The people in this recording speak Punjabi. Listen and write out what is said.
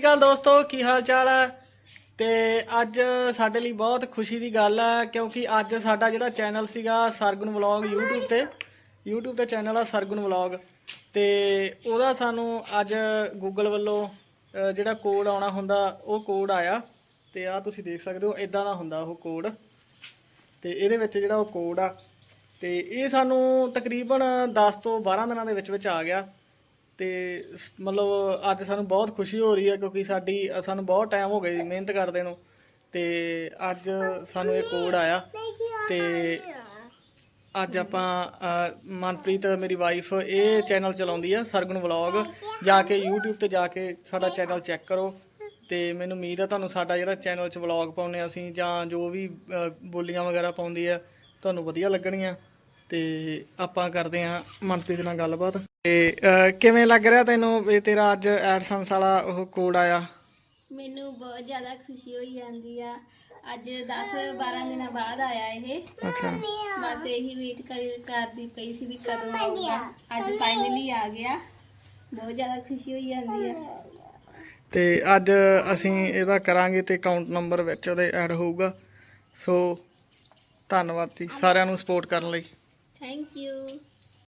ਸਤਿ ਸ਼੍ਰੀ ਅਕਾਲ ਦੋਸਤੋ, ਕੀ ਹਾਲ ਚਾਲ ਹੈ ਤੇ ਅੱਜ ਸਾਡੇ ਲਈ ਬਹੁਤ ਖੁਸ਼ੀ ਦੀ ਗੱਲ ਹੈ ਕਿਉਂਕਿ ਅੱਜ ਸਾਡਾ ਜਿਹੜਾ ਚੈਨਲ ਸੀਗਾ ਸਰਗੁਣ ਵਲੌਗ YouTube ਤੇ YouTube ਤੇ ਚੈਨਲ ਆ ਸਰਗੁਣ ਵਲੌਗ। ਤੇ ਉਹਦਾ ਸਾਨੂੰ ਅੱਜ Google ਵੱਲੋਂ ਜਿਹੜਾ ਕੋਡ ਆਉਣਾ ਹੁੰਦਾ, ਉਹ ਕੋਡ ਆਇਆ। ਤੇ ਆ ਤੁਸੀਂ ਦੇਖ ਸਕਦੇ ਹੋ ਇਦਾਂ ਦਾ ਹੁੰਦਾ ਉਹ ਕੋਡ ਤੇ ਇਹਦੇ ਵਿੱਚ ਜਿਹੜਾ ਉਹ ਕੋਡ ਆ, ਤੇ ਇਹ ਸਾਨੂੰ ਤਕਰੀਬਨ 10 ਤੋਂ 12 ਦਿਨਾਂ ਦੇ ਵਿੱਚ ਵਿੱਚ ਆ ਗਿਆ। ਤੇ ਸ- ਮਤਲਬ ਅੱਜ ਸਾਨੂੰ ਬਹੁਤ ਖੁਸ਼ੀ ਹੋ ਰਹੀ ਹੈ ਕਿਉਂਕਿ ਸਾਡੀ, ਸਾਨੂੰ ਬਹੁਤ ਟਾਈਮ ਹੋ ਗਿਆ ਜੀ ਮਿਹਨਤ ਕਰਦੇ ਨੂੰ ਤੇ ਅੱਜ ਸਾਨੂੰ ਇਹ ਕੋਡ ਆਇਆ ਤੇ ਅੱਜ ਆਪਾਂ ਮਨਪ੍ਰੀਤ ਮੇਰੀ ਵਾਈਫ ਇਹ ਚੈਨਲ ਚਲਾਉਂਦੀ ਆ ਸਰਗੁਣ ਵਲੌਗ ਜਾ ਕੇ YouTube ਤੇ ਜਾ ਕੇ ਸਾਡਾ ਚੈਨਲ ਚੈੱਕ ਕਰੋ ਤੇ ਮੈਨੂੰ ਉਮੀਦ ਆ ਤੁਹਾਨੂੰ ਸਾਡਾ ਜਿਹੜਾ ਚੈਨਲ 'ਚ ਵਲੌਗ ਪਾਉਂਦੇ ਹਾਂ ਅਸੀਂ ਜਾਂ ਜੋ ਵੀ ਬੋਲੀਆਂ ਵਗੈਰਾ ਪਾਉਂਦੀ ਆ, ਤੁਹਾਨੂੰ ਵਧੀਆ ਲੱਗਣਗੀਆਂ। ਤੇ ਆਪਾਂ ਕਰਦੇ ਹਾਂ ਮਨਪ੍ਰੀਤ ਨਾਲ ਗੱਲਬਾਤ। ਤੇ ਕਿਵੇਂ ਲੱਗ ਰਿਹਾ ਤੈਨੂੰ ਵੀ ਤੇਰਾ ਅੱਜ ਐਡਸੈਂਸ ਵਾਲਾ ਉਹ ਕੋਡ ਆਇਆ? ਮੈਨੂੰ ਬਹੁਤ ਜ਼ਿਆਦਾ ਖੁਸ਼ੀ ਹੋਈ ਜਾਂਦੀ ਆ। ਅੱਜ 10 12 ਦਿਨਾਂ ਬਾਅਦ ਆਇਆ ਇਹ। ਅੱਛਾ। ਬਸ ਇਹੀ ਵੇਟ ਕਰ ਕਰਦੀ ਪਈ ਸੀ ਵੀ ਕਦੋਂ ਆਊਗਾ। ਅੱਜ ਫਾਈਨਲੀ ਆ। ਗਿਆ। ਬਹੁਤ ਜ਼ਿਆਦਾ ਖੁਸ਼ੀ ਹੋਈ ਜਾਂਦੀ ਆ। ਤੇ ਅੱਜ ਅਸੀਂ ਇਹਦਾ ਕਰਾਂਗੇ ਤੇ ਅਕਾਊਂਟ ਨੰਬਰ ਵਿੱਚ ਉਹਦੇ ਐਡ ਹੋਊਗਾ। ਸੋ ਧੰਨਵਾਦ ਜੀ ਸਾਰਿਆਂ ਨੂੰ ਸਪੋਰਟ ਕਰਨ ਲਈ। Thank you.